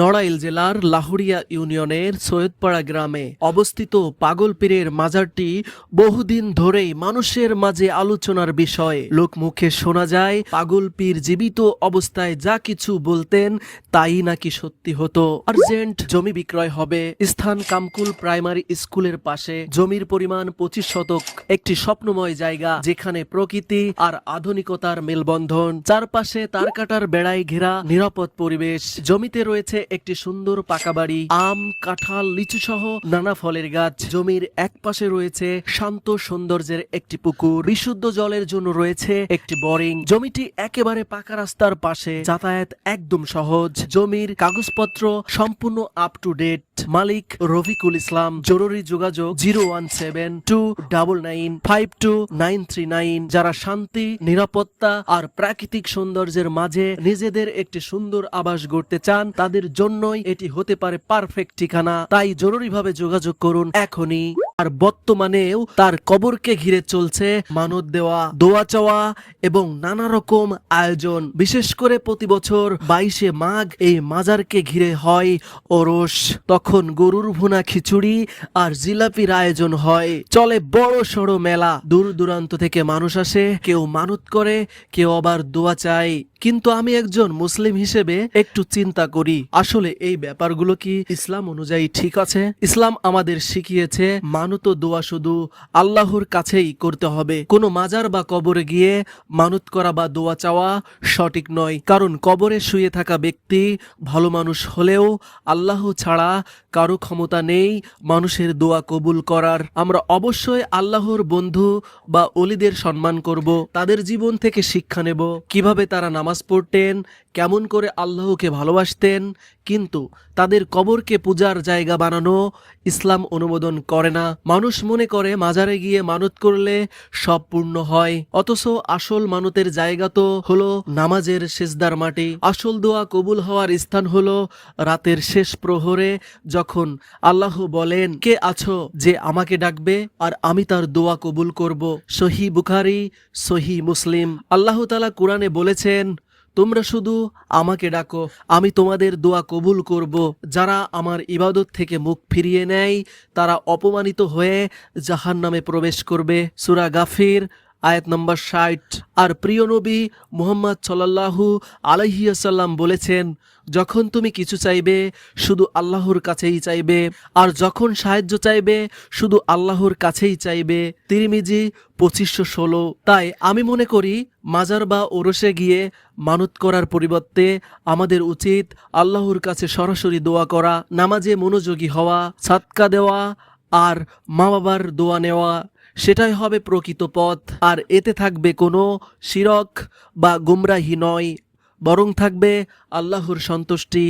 নড়াইল জেলার লাহুরিয়া ইউনিয়নের সৈয়দপাড়া গ্রামে অবস্থিত পাগল পীরের মাজারটি বহুদিন ধরেই মানুষের মাঝে আলোচনার বিষয়। লোকমুখে শোনা যায় পাগল পীর জীবিত অবস্থায় যা কিছু বলতেন তাই নাকি সত্যি হতো। আর্জেন্ট জমি বিক্রয় হবে। স্থান কামকুল প্রাইমারি স্কুলের পাশে জমির পরিমাণ পঁচিশ শতক, একটি স্বপ্নময় জায়গা যেখানে প্রকৃতি আর আধুনিকতার মেলবন্ধন। চারপাশে তার কাটার বেড়ায় ঘেরা নিরাপদ পরিবেশ। জমিতে রয়েছে একটি সুন্দর পাকা বাড়ি, আম, কাঁঠাল লিচু সহ নানা ফলের গাছ। জমির এক পাশে রয়েছে শান্ত সৌন্দর্যের একটি পুকুর। বিশুদ্ধ জলের জন্য রয়েছে একটি বোরিং। জমিটি একেবারে পাকা রাস্তার পাশে। যাতায়াত একদম সহজ। জমির কাগজপত্র সম্পূর্ণ আপ টু ডেট মালিক রফিকুল ইসলাম। জরুরি যোগাযোগ zero one seven two double nine five two nine three nine. যারা শান্তি, নিরাপত্তা আর প্রাকৃতিক সৌন্দর্যের মাঝে নিজেদের একটি সুন্দর আবাস গড়তে চান, তাদের জন্যই এটি হতে পারে পারফেক্ট ঠিকানা। তাই জরুরিভাবে যোগাযোগ করুন এখনই। আর বর্তমানেও তার কবরকে ঘিরে চলছে মানত দেওয়া, দোয়া চাওয়া এবং নানা রকম আয়োজন। বিশেষ করে প্রতি বছর বাইশে মাঘ এই মাজারকে ঘিরে হয় ওরস। তখন গরুর ভুনা খিচুড়ি আর জিলাপির আয়োজন হয়। চলে বড় সড়ো মেলা। দূর দূরান্ত থেকে মানুষ আসে, কেউ মানত করে, কেউ আবার দোয়া চায়। কিন্তু আমি একজন মুসলিম হিসেবে একটু চিন্তা করি। আসলে এই ব্যাপারগুলো কি ইসলাম অনুযায়ী ঠিক আছে? ইসলাম আমাদের শিখিয়েছে মানত দোয়া শুধু আল্লাহর কাছেই করতে হবে। কোনো মাজার বা কবরে গিয়ে মানত করা বা দোয়া চাওয়া সঠিক নয়। কারণ কবরে শুয়ে থাকা ব্যক্তি ভালো মানুষ হলেও আল্লাহ ছাড়া কারও ক্ষমতা নেই মানুষের দোয়া কবুল করার। আমরা অবশ্যই আল্লাহর বন্ধু বা অলিদের সম্মান করব, তাদের জীবন থেকে শিক্ষা নেব। কীভাবে তারা নামাজ পড়তেন, কেমন করে আল্লাহকে ভালোবাসতেন, কিন্তু তাদের কবরকে পূজার জায়গা বানানো ইসলাম অনুমোদন করে না। মানুষ মনে করে মাজারে গিয়ে মানত করলে সব পূর্ণ হয়। অথচ আসল মানতের জায়গা তো হলো নামাজের শেষদার মাটি। আসল দোয়া কবুল হওয়ার স্থান হলো রাতের শেষ প্রহরে যখন আল্লাহ বলেন, কে আছো যে আমাকে ডাকবে আর আমি তার দোয়া কবুল করব? সহি বুখারি, সহি মুসলিম। আল্লাহ তালা কোরআনে বলেছেন তোমরা শুধু আমাকে ডাকো, আমি তোমাদের দোয়া কবুল করব। যারা আমার ইবাদত থেকে মুখ ফিরিয়ে নেয়, তারা অপমানিত হয়ে জাহান নামে প্রবেশ করবে। সুরা গাফির আয়াত নম্বর ষাট। আর প্রিয় নবী মুহাম্মদ সাল্লাল্লাহু আলাইহিয়াসাল্লাম বলেছেন, যখন তুমি কিছু চাইবে, শুধু আল্লাহর কাছেই চাইবে। আর যখন সাহায্য চাইবে, শুধু আল্লাহর কাছেই চাইবে। তিরমিজি পঁচিশশো ষোলো। তাই আমি মনে করি, মাজার বা ওরসে গিয়ে মানত করার পরিবর্তে আমাদের উচিত আল্লাহর কাছে সরাসরি দোয়া করা, নামাজে মনোযোগী হওয়া সাতকা দেওয়া আর মা বাবার দোয়া নেওয়া। সেটাই হবে প্রকৃত পথ। আর এতে থাকবে কোনো শিরক বা গুমরাহি নয়, বরং থাকবে আল্লাহর সন্তুষ্টি।